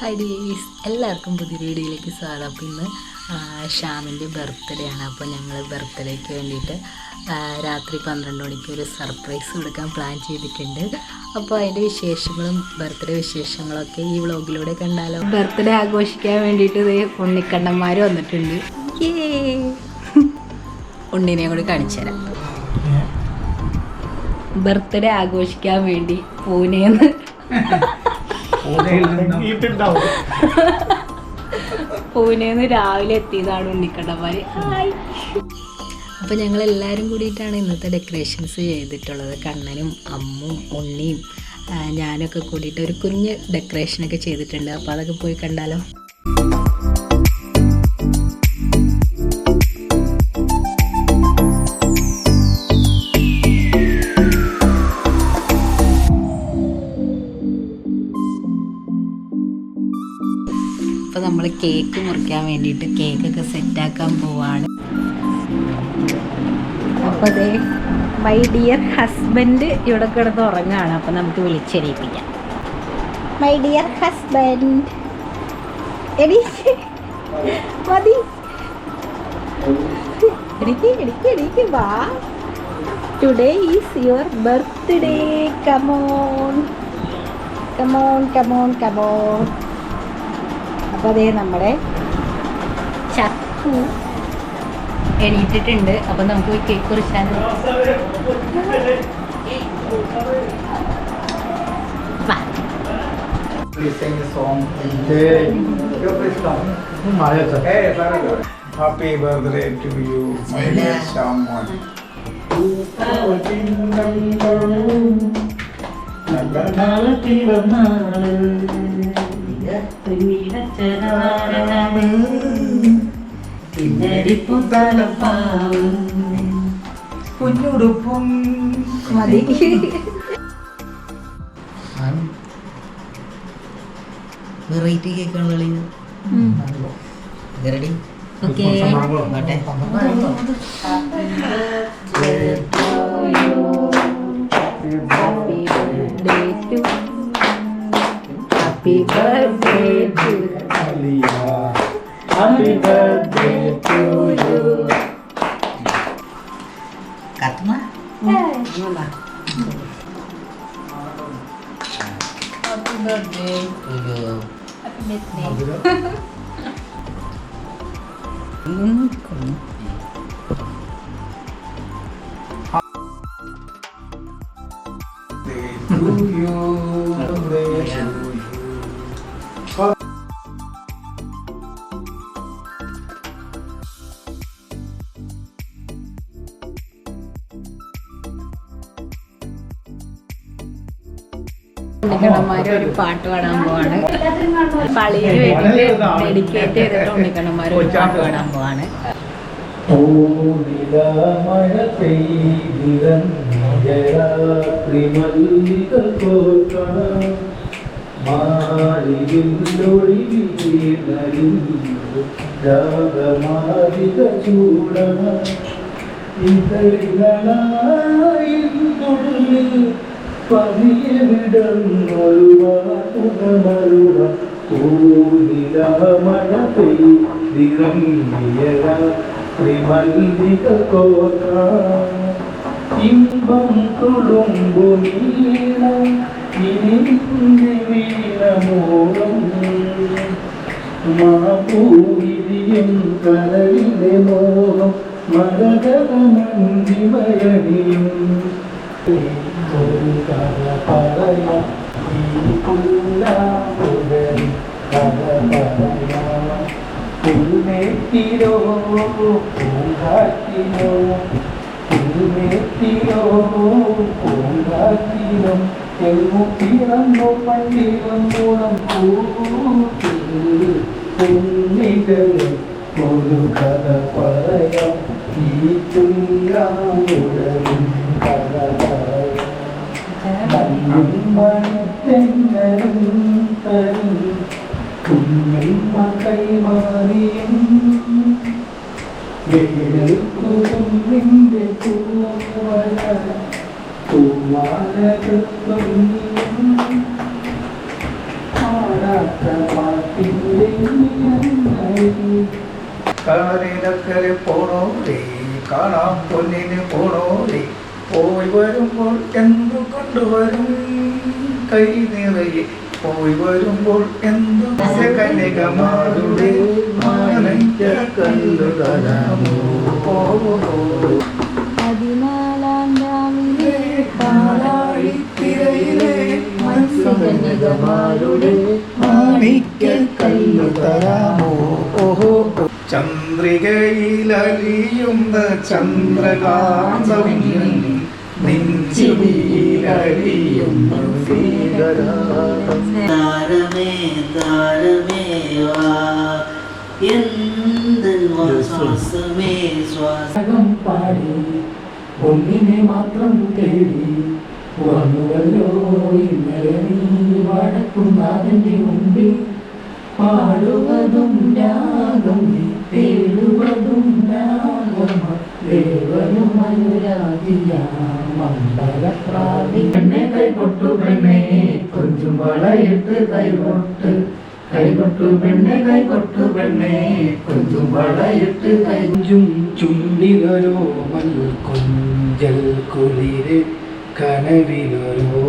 Hi ഡീസ് എല്ലാവർക്കും പുതിയ വീഡിയോയിലേക്ക് സ്വാഗതം. അപ്പോൾ ഇന്ന് ഷ്യാമിന്റെ ബർത്ത്ഡേ ആണ്. അപ്പോൾ ഞങ്ങൾ ബർത്ത്ഡേക്ക് വേണ്ടിയിട്ട് രാത്രി പന്ത്രണ്ട് മണിക്ക് ഒരു സർപ്രൈസ് കൊടുക്കാൻ പ്ലാൻ ചെയ്തിട്ടുണ്ട്. അപ്പോൾ അതിന്റെ വിശേഷങ്ങളും ബർത്ത്ഡേ വിശേഷങ്ങളൊക്കെ ഈ വ്ളോഗിലൂടെ കണ്ടാലോ? ബർത്ത്ഡേ ആഘോഷിക്കാൻ വേണ്ടിയിട്ട് ഇത് ഉണ്ണിക്കണ്ണന്മാർ വന്നിട്ടുണ്ട്! ഉണ്ണിനെ കൂടി കാണിച്ചു തരാം. ബർത്ത്ഡേ ആഘോഷിക്കാൻ വേണ്ടി പൂനെന്ന്. പൂനെന്ന് രാവിലെ എത്തിയതാണ് ഉണ്ണിക്കടമാര് അപ്പോൾ ഞങ്ങൾ എല്ലാവരും കൂടിയിട്ടാണ് ഇന്നത്തെ ഡെക്കറേഷൻസ് ചെയ്തിട്ടുള്ളത്. കണ്ണനും അമ്മും ഉണ്ണിയും ഞാനൊക്കെ കൂടിയിട്ട് ഒരു കുഞ്ഞ് ഡെക്കറേഷനൊക്കെ ചെയ്തിട്ടുണ്ട്. അപ്പോൾ അതൊക്കെ പോയി കണ്ടാലോ? കേക്ക് മുറിക്കാൻ വേണ്ടിയിട്ട് കേക്കൊക്കെ സെറ്റാക്കാൻ പോവാണ്. അപ്പോൾ അതെ മൈ ഡിയർ ഹസ്ബൻഡ് ഇവിടെ കിടന്ന് ഉറങ്ങാണ്. അപ്പോൾ നമുക്ക് വിളിച്ചെണീപ്പിക്കാം. മൈ ഡിയർ ഹസ്ബൻഡ് മതി. എനിക്ക് വാ. Today is your birthday come on come on come on come on അപ്പോൾ അതേ നമ്മുടെ ചക്കു എണീറ്റിട്ടുണ്ട്. അപ്പം നമുക്ക് പോയി cake കുറിച്ചാലോ? Happy birthday to you my dear Shyamon നല്ല come. Hey, Happy birthday to you, my dear Shaman. കുഞ്ഞുടുപ്പും മതി variety കേക്കാണല്ലോ ready okay. Happy birthday Happy birthday to Alia. Happy birthday to you. Katma? Yeah. Hmm. Eh. Happy birthday to you. Happy birthday. Happy birthday to you. ഒരു പാട്ട് പാടാൻ പോവാണ്. പള്ളിയിൽ dedicate ചെയ്തിട്ട് ചൂടണം ഇതളികളായിന്നുള്ളിൽ പതിയെ വിടന്നൊരു വാട്ടുകമരുണ പൂനിലാമഴ പെയ്തിറങ്ങിയ ത്രിമല്ലിക കോർക്ക ഇമ്പം തുളുമ്പു നീളം ഇനിന്റെ വീണമൂളം. മാപൂരിയും കരളിലെ മോഹം മരകമന്തിമയണിയും പൂങ്കാറ്റിലോ പുൽമേത്തിലോ പൂങ്കാറ്റിലോ എങ്ങു പിറന്നു പണ്ടിലും മൂളം പൂന്നികളും ഒരു കഥ പറയാം ഈ പുല്ലാകുഴലും കഥ പറയാം മഞ്ഞും മണത്തെങ്ങനും തരും കുഞ്ഞും കൈമാറിയും പോയി വരുമ്പോൾ എന്തു കൊണ്ടുവരും? കൈ നിറയെ പോയി വരുമ്പോൾ എന്തു കന്യകമാരുടെ മാനയ്ക്ക കല്ലു തരാമോ. പതിനാലാം രാവിലെ പാലാഴിത്തിരയിലെ മത്സ്യകന്യകമാരുടെ മാണിക്യക്കല്ലു തരാമോ ഓഹോ. ചന്ദ്രികയിലലിയുന്ന ചന്ദ്രകാന്തം താരമേ താരമേ വാ ശ്വാസമേ ശ്വാസം രാഗം പാടി ഒന്നിനെ മാത്രം തേടി വന്നുവല്ലോ ഇന്നലെ നീ വടക്കുന്നാഥന്റെ മുമ്പിൽ പാടുവതും രാഗം തേടുവതും രാഗം വളയിട്ട് വളയിട്ട് കൊഞ്ചൽ കുളിര് കനവിലൊരോ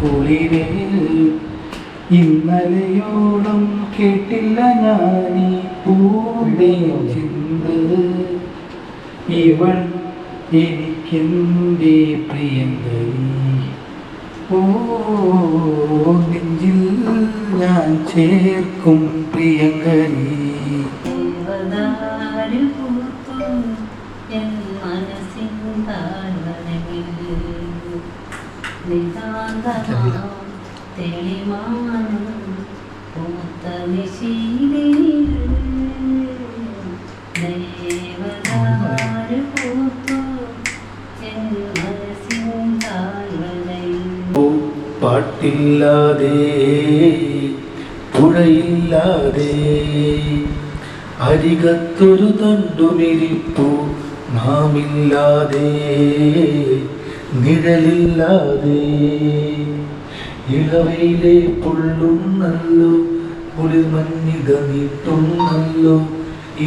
കുളിര് ഇന്നലെയോളം കേട്ടില്ല ഞാനീ പൂവേ ചിന്ത് ഇവൾ എനിക്കെന്തേ പ്രിയങ്കരി? ഓ നെഞ്ചിൽ ഞാൻ ചേർക്കും പ്രിയങ്കരി. തെളിമാനം പൂത്ത നിശീലിൽ പാട്ടില്ലാതെ പുഴയില്ലാതെ. അരികത്തൊരു തണ്ടുമിരിപ്പു നാമില്ലാതെ നിഴലില്ലാതെ. ഇളവയിലെ പൊള്ളുന്നല്ലോ കുളിർമഞ്ഞിത നീട്ടുന്നല്ലോ.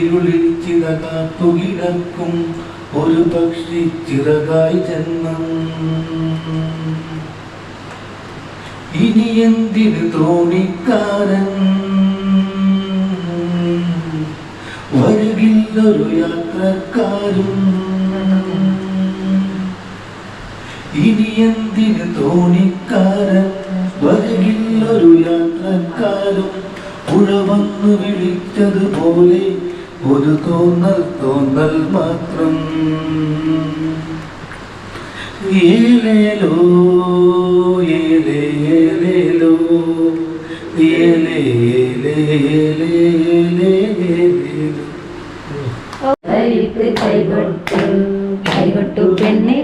ഇരുളിൽ ചിറകാത്തു കിടക്കും ഒരു പക്ഷി ചിറകായി ജന്മം. ഇനി എന്തിന് തോണിക്കാരൻ? വരുകില്ലൊരു യാത്രക്കാരും. ഇനി എന്തിന് തോണിക്കാരൻ? വരുകില്ലൊരു യാത്രക്കാരും. പുഴ വന്നു വിളിച്ചതുപോലെ ഒരു തോന്നൽ തോന്നൽ മാത്രം. ഏലേലോ കൈയിട്ട് കൈകൊട്ടു കൈകൊട്ടു പെണ്ണെ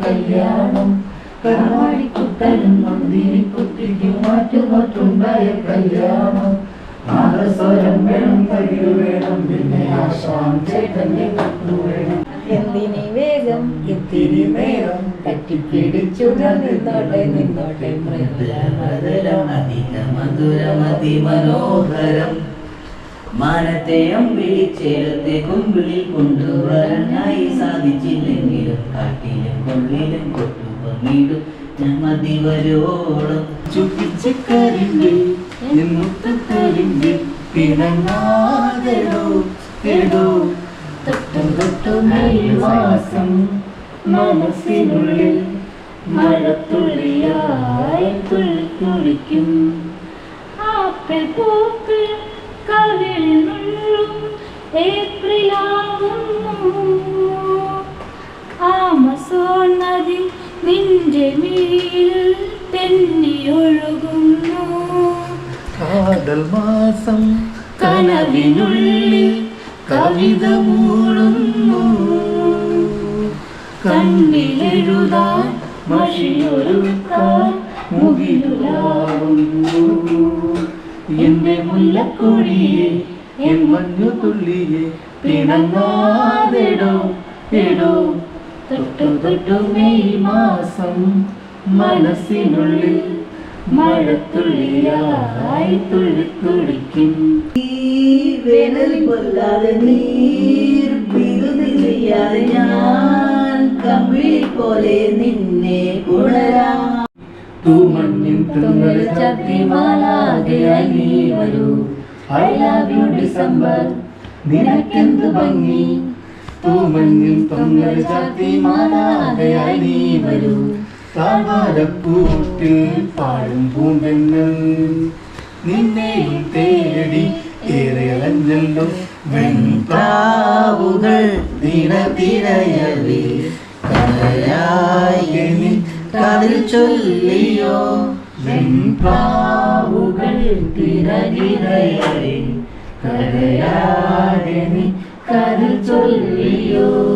കല്യാണം കൈമാടിക്കുട്ടനും നന്ദിനി കുട്ടിക്ക് മാറ്റുന്നട്ടുണ്ടായ കല്യാണം എന്തിനി വേഗം? ഇത്തിരി നേരം? കട്ടിപ്പിടിച്ചു ഞാൻ നിന്നോട്ടെ നിന്നോട്ടെ മധുരം അധിക മധുരമതി മനോഹരം മാനത്തെ അമ്പിളിച്ചേരത്തെ കുമ്പിളിൽ കൊണ്ടുവരാനായി സാധിച്ചില്ലെങ്കിലും കാട്ടിലും കൊള്ളിലും കൊട്ടുപങ്ങിടും ഞാൻ മതി വാസം മനസ്സിനുള്ളിൽ മഴത്തുള്ളിയായി തുളിക്കും. ആപ്പിൾ ആമസോൺ നദി നിന്റെ മീൽ തെന്നിയൊഴുകുന്നു കാതൽ മാസം കനവിനുള്ളിൽ കവിത മൂളുന്നു കണ്ണിലെഴുതാൻ മഷിയൊരുക്കാൻ മുകിലുലാവുന്നു എന്റെ മുല്ലക്കൊടിയെ എൻ മഞ്ഞു തുള്ളിയെ പിണങ്ങാതെടോ എടോ. തൊട്ടു തൊട്ടു മെയ് മാസം മനസ്സിനുള്ളിൽ മഴത്തുള്ളിയായി തുള്ളി തുടിക്കും വേനൽ പൊല്ലാതെ നീർ വിരുതി ചെയ്യാതെ ഞാൻ കമ്പിളി പോലെ നിന്നെ പുണരാം തൂമഞ്ഞിൻ തുങ്ങൽ ചത്തിമാലാകയായി നീ വരൂ. I love you December. നിനക്കെന്ത് ഭംഗി? തൂമഞ്ഞിൻ തുങ്ങൽ ചത്തിമാലാകയായി നീ വരൂ. താമരക്കൂട്ടിൽ പാടും പൂണ്ടെന്നൽ നിന്നെയും തേടി ഏറെ അലഞ്ഞല്ലോ വെൺപ്രാവുകൾ നിറതിരയവേ കലയായി കതിൽ ചൊല്ലിയോ. വെൺപ്രാവുകൾ കരയാകെ കതിൽ ചൊല്ലിയോ.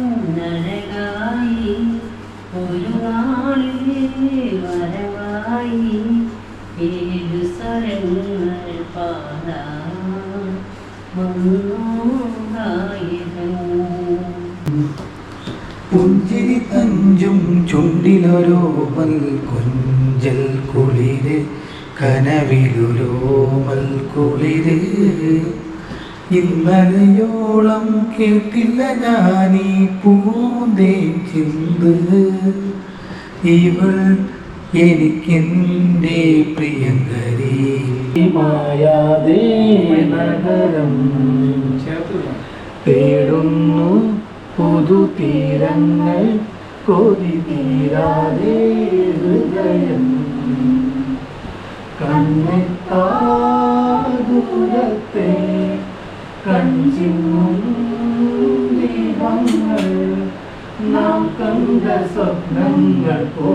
ചുണ്ടിലൊരോമൽ കൊഞ്ചൽ കുളിര് കനവിലൊരോമൽ കുളിര്. ഇന്നലെയോളം കേട്ടില്ല ഞാനീ പൂന്തേ ചിന്ത്. ഇവൾ എനിക്കെന്റെ പ്രിയങ്കരി. മായാതേ നഗരം തേടുന്നു പുതുതീരങ്ങൾ കൊതി തീരാതെ ഹൃദയം കണ്ണെത്താ ദൂരത്തെ കഞ്ചിങ്ങും ദീപങ്ങൾ നാം കണ്ട സ്വപ്നങ്ങൾ പോ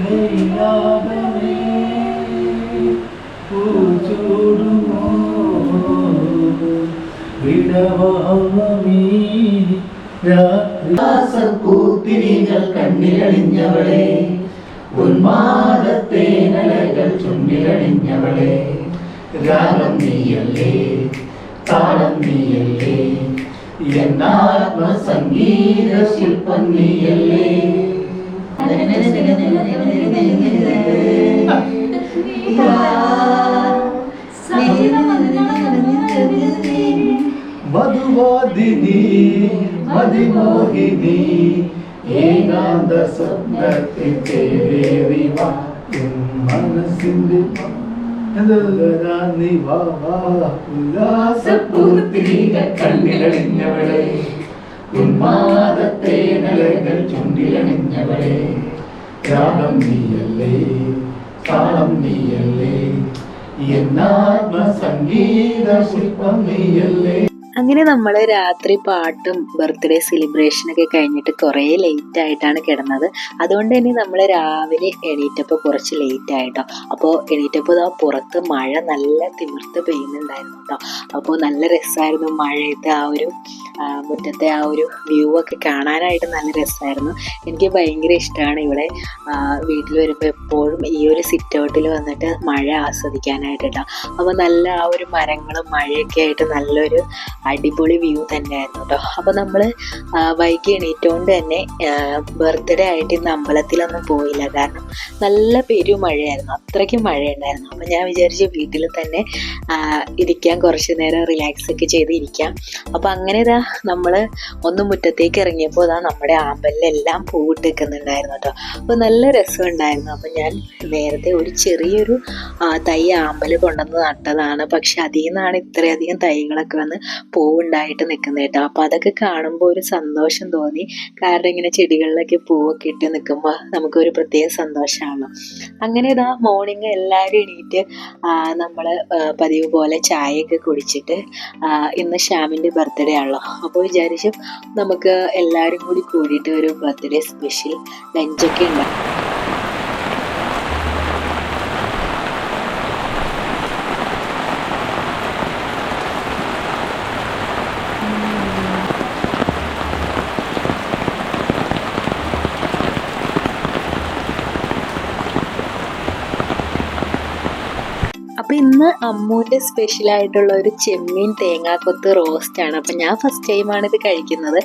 ലയിലാകമേ പൂച്ചൂടുമോ? വിടവാമീ രാത്രി പൂത്തിരികൾ കണ്ണിലണിഞ്ഞവളെ. ഉന്മാദത്തേനലകൾ ചുണ്ടിലണിഞ്ഞവളെ. രാഗം നീയല്ലേ താളം നീയല്ലേ എന്നാത്മ സംഗീത ശില്പം നീയല്ലേ മധുവാദിനി മതിമോഹിനി ഏകാന്ത സ്വപ്നത്തിൽ തേവേറിവ മനസ്സിന്റെ ചുണ്ടിലണിഞ്ഞവളെ. നീയല്ലേ എന്നാത്മ സംഗീത ശില്പം നീയല്ലേ. അങ്ങനെ നമ്മൾ രാത്രി പാട്ടും ബർത്ത്ഡേ സെലിബ്രേഷനൊക്കെ കഴിഞ്ഞിട്ട് കുറേ ലേറ്റ് ആയിട്ടാണ് കിടന്നത്. അതുകൊണ്ട് തന്നെ നമ്മൾ രാവിലെ എണീറ്റപ്പോൾ കുറച്ച് ലേറ്റ് ആയിട്ടോ. അപ്പോൾ എണീറ്റപ്പോൾ ആ പുറത്ത് മഴ നല്ല തിമിർത്ത് പെയ്യുന്നുണ്ടായിരുന്നു കേട്ടോ. അപ്പോൾ നല്ല രസമായിരുന്നു മഴയത്തെ ആ ഒരു മുറ്റത്തെ ആ ഒരു വ്യൂ ഒക്കെ കാണാനായിട്ട് നല്ല രസമായിരുന്നു എനിക്ക് ഭയങ്കര ഇഷ്ടമാണ് ഇവിടെ വീട്ടിൽ വരുമ്പോൾ എപ്പോഴും ഈ ഒരു സിറ്റ് ഔട്ടിൽ വന്നിട്ട് മഴ ആസ്വദിക്കാനായിട്ട് കേട്ടോ. അപ്പോൾ നല്ല ആ ഒരു മരങ്ങളും മഴയൊക്കെ ആയിട്ട് നല്ലൊരു അടിപൊളി വ്യൂ തന്നെയായിരുന്നു കേട്ടോ അപ്പോൾ നമ്മൾ വൈകി എണീറ്റുകൊണ്ട് തന്നെ ബർത്ത്ഡേ ആയിട്ട് ഇന്ന് അമ്പലത്തിലൊന്നും പോയില്ല. കാരണം നല്ല പെരു മഴയായിരുന്നു. അത്രയ്ക്കും മഴയുണ്ടായിരുന്നു. അപ്പോൾ ഞാൻ വിചാരിച്ചു വീട്ടിൽ തന്നെ ഇരിക്കാൻ കുറച്ച് നേരം റിലാക്സ് ഒക്കെ ചെയ്തിരിക്കാം അപ്പോൾ അങ്ങനെ ഇതാ നമ്മൾ ഒന്ന് മുറ്റത്തേക്ക് ഇറങ്ങിയപ്പോൾ ഇതാ നമ്മുടെ ആമ്പലിലെല്ലാം പൂവിട്ട് നിൽക്കുന്നുണ്ടായിരുന്നു കേട്ടോ അപ്പോൾ നല്ല രസമുണ്ടായിരുന്നു. അപ്പോൾ ഞാൻ നേരത്തെ ഒരു ചെറിയൊരു തൈ ആമ്പൽ കൊണ്ടുവന്ന് നട്ടതാണ്. പക്ഷെ അതിൽ നിന്നാണ് ഇത്രയധികം തൈകളൊക്കെ വന്ന് പൂവുണ്ടായിട്ട് നിൽക്കുന്നത് കേട്ടോ. അപ്പോൾ അതൊക്കെ കാണുമ്പോൾ ഒരു സന്തോഷം തോന്നി. കാരണം ഇങ്ങനെ ചെടികളിലൊക്കെ പൂവൊക്കെ ഇട്ട് നിൽക്കുമ്പോൾ നമുക്കൊരു പ്രത്യേക സന്തോഷമാണ് അങ്ങനെ ഇതാ മോർണിംഗ് എല്ലാവരും എണീറ്റ് നമ്മൾ പതിവ് പോലെ ചായയൊക്കെ കുടിച്ചിട്ട് ഇന്ന് ശ്യാമിന്റെ ബർത്ത്ഡേ ആണല്ലോ. അപ്പോൾ വിചാരിച്ചു നമുക്ക് എല്ലാവരും കൂടി കൂടിയിട്ട് ഒരു ബർത്ത്ഡേ സ്പെഷ്യൽ ലഞ്ചൊക്കെ ഉണ്ടാകും അപ്പോൾ സ്പെഷ്യൽ ആയിട്ടുള്ള ഒരു ചെമ്മീൻ തേങ്ങാക്കൊത്ത് ആണ്. അപ്പോൾ ഞാൻ ഫസ്റ്റ് ടൈമാണ് ഇത് കഴിക്കുന്നത്.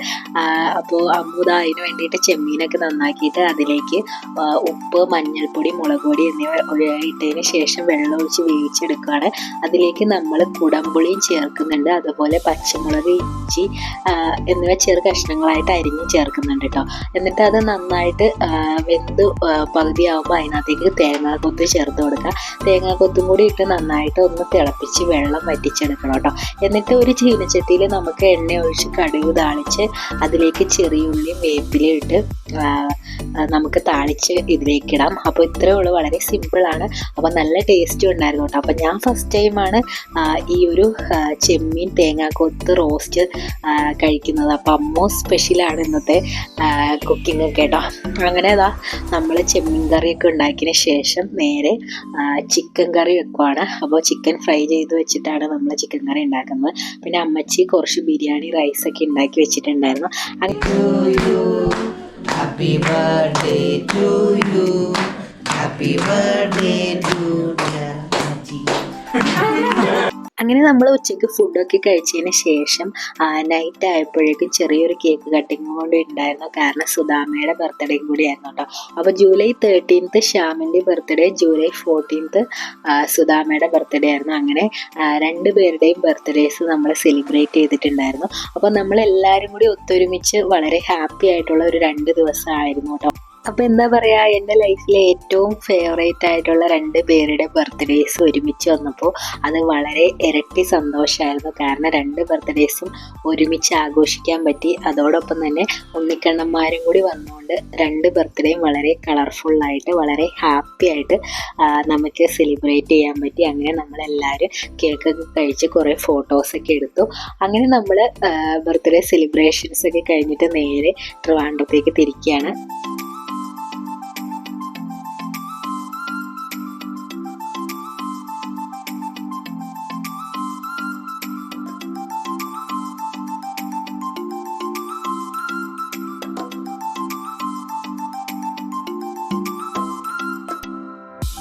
അപ്പോൾ അമ്മൂത അതിന് വേണ്ടിയിട്ട് ചെമ്മീനൊക്കെ നന്നാക്കിയിട്ട് അതിലേക്ക് ഉപ്പ് മഞ്ഞൾപ്പൊടി മുളക് പൊടി എന്നിവ ഇട്ടതിന് ശേഷം വെള്ളം ഒഴിച്ച് വേവിച്ചെടുക്കുകയാണ്. അതിലേക്ക് നമ്മൾ കുടംപുളിയും ചേർക്കുന്നുണ്ട്. അതുപോലെ പച്ചമുളക് ഇഞ്ചി എന്നിവ ചെറു കഷ്ണങ്ങളായിട്ട് അരിഞ്ഞ് ചേർക്കുന്നുണ്ട് കേട്ടോ എന്നിട്ട് അത് നന്നായിട്ട് വെന്ത് പകുതിയാവുമ്പോൾ അതിനകത്തേക്ക് തേങ്ങാക്കൊത്ത് ചേർത്ത് കൊടുക്കുക. തേങ്ങാക്കൊത്തും കൂടി ഇട്ട് നന്നായിട്ട് ഒന്ന് തിളപ്പിച്ച് വെള്ളം വറ്റിച്ചെടുക്കണം കേട്ടോ. എന്നിട്ട് ഒരു ചീനച്ചട്ടിയിൽ നമുക്ക് എണ്ണ ഒഴിച്ച് കടുക് താളിച്ച് അതിലേക്ക് ചെറിയുള്ളിയും വേപ്പിലയും ഇട്ട് നമുക്ക് താളിച്ച് ഇതിലേക്ക് ഇടാം. അപ്പോൾ ഇത്രയേ ഉള്ളൂ. വളരെ സിമ്പിളാണ് അപ്പോൾ നല്ല ടേസ്റ്റും ഉണ്ടായിരുന്നു കേട്ടോ. അപ്പോൾ ഞാൻ ഫസ്റ്റ് ടൈമാണ് ഈ ഒരു ചെമ്മീൻ തേങ്ങാക്കൊത്ത് റോസ്റ്റ് കഴിക്കുന്നത്. അപ്പോൾ അമ്മോ സ്പെഷ്യലാണ് ഇന്നത്തെ കുക്കിംഗ് കേട്ടോ. അങ്ങനെ അതാ നമ്മൾ ചെമ്മീൻ കറിയൊക്കെ ഉണ്ടാക്കിയതിന് ശേഷം നേരെ ചിക്കൻ കറി വെക്കുവാണ്. അപ്പോൾ ചിക്കൻ ഫ്രൈ ചെയ്ത് വെച്ചിട്ടാണ് നമ്മൾ ചിക്കൻ കറി ഉണ്ടാക്കുന്നത് പിന്നെ അമ്മച്ചി കുറച്ച് ബിരിയാണി റൈസൊക്കെ ഉണ്ടാക്കി വെച്ചിട്ടുണ്ടായിരുന്നു Happy birthday to you. Happy birthday to Daddy. അങ്ങനെ നമ്മൾ ഉച്ചയ്ക്ക് ഫുഡൊക്കെ കഴിച്ചതിന് ശേഷം നൈറ്റ് ആയപ്പോഴേക്കും ചെറിയൊരു കേക്ക് കട്ടിങ് കൂടി ഉണ്ടായിരുന്നു. കാരണം സുധാമയുടെ ബർത്ത്ഡേയും കൂടിയായിരുന്നു കേട്ടോ അപ്പോൾ ജൂലൈ തേർട്ടീൻത്ത് ശ്യാമിന്റെ ബർത്ത്ഡേ ജൂലൈ ഫോർട്ടീൻത്ത് സുധാമയുടെ ബർത്ത്ഡേ ആയിരുന്നു. അങ്ങനെ രണ്ട് പേരുടെയും ബർത്ത്ഡേസ് നമ്മൾ സെലിബ്രേറ്റ് ചെയ്തിട്ടുണ്ടായിരുന്നു. അപ്പോൾ നമ്മൾ എല്ലാവരും കൂടി ഒത്തൊരുമിച്ച് വളരെ ഹാപ്പി ആയിട്ടുള്ള ഒരു രണ്ട് ദിവസമായിരുന്നു കേട്ടോ അപ്പോൾ എന്താ പറയുക എന്റെ ലൈഫിലെ ഏറ്റവും ഫേവറേറ്റ് ആയിട്ടുള്ള രണ്ട് പേരുടെ ബർത്ത്ഡേസ് ഒരുമിച്ച് വന്നപ്പോൾ അത് വളരെ ഇരട്ടി സന്തോഷമായിരുന്നു കാരണം രണ്ട് ബർത്ത്ഡേസും ഒരുമിച്ച് ആഘോഷിക്കാൻ പറ്റി. അതോടൊപ്പം തന്നെ ഉണ്ണിക്കണ്ണന്മാരും കൂടി വന്നുകൊണ്ട് രണ്ട് ബർത്ത്ഡേയും വളരെ കളർഫുള്ളായിട്ട് വളരെ ഹാപ്പി ആയിട്ട് നമുക്ക് സെലിബ്രേറ്റ് ചെയ്യാൻ പറ്റി. അങ്ങനെ നമ്മളെല്ലാവരും കേക്കൊക്കെ കഴിച്ച് കുറേ ഫോട്ടോസൊക്കെ എടുത്തു. അങ്ങനെ നമ്മൾ ബർത്ത്ഡേ സെലിബ്രേഷൻസ് ഒക്കെ കഴിഞ്ഞിട്ട് നേരെ ട്രിവാൻഡ്രത്തേക്ക് തിരിക്കുകയാണ്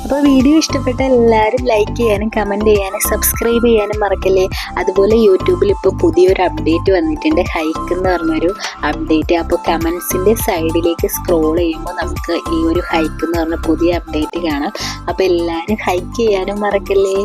അപ്പോൾ വീഡിയോ ഇഷ്ടപ്പെട്ട എല്ലാവരും ലൈക്ക് ചെയ്യാനും കമന്റ് ചെയ്യാനും സബ്സ്ക്രൈബ് ചെയ്യാനും മറക്കല്ലേ? അതുപോലെ യൂട്യൂബിൽ ഇപ്പോൾ പുതിയൊരു അപ്ഡേറ്റ് വന്നിട്ടുണ്ട്. ഹൈക്ക് എന്ന് പറഞ്ഞൊരു അപ്ഡേറ്റ് അപ്പോൾ കമൻസിന്റെ സൈഡിലേക്ക് സ്ക്രോൾ ചെയ്യുമ്പോൾ നമുക്ക് ഈ ഒരു ഹൈക്ക് എന്ന് പറഞ്ഞ പുതിയ അപ്ഡേറ്റ് കാണാം. അപ്പോൾ എല്ലാവരും ഹൈക്ക് ചെയ്യാനും മറക്കല്ലേ?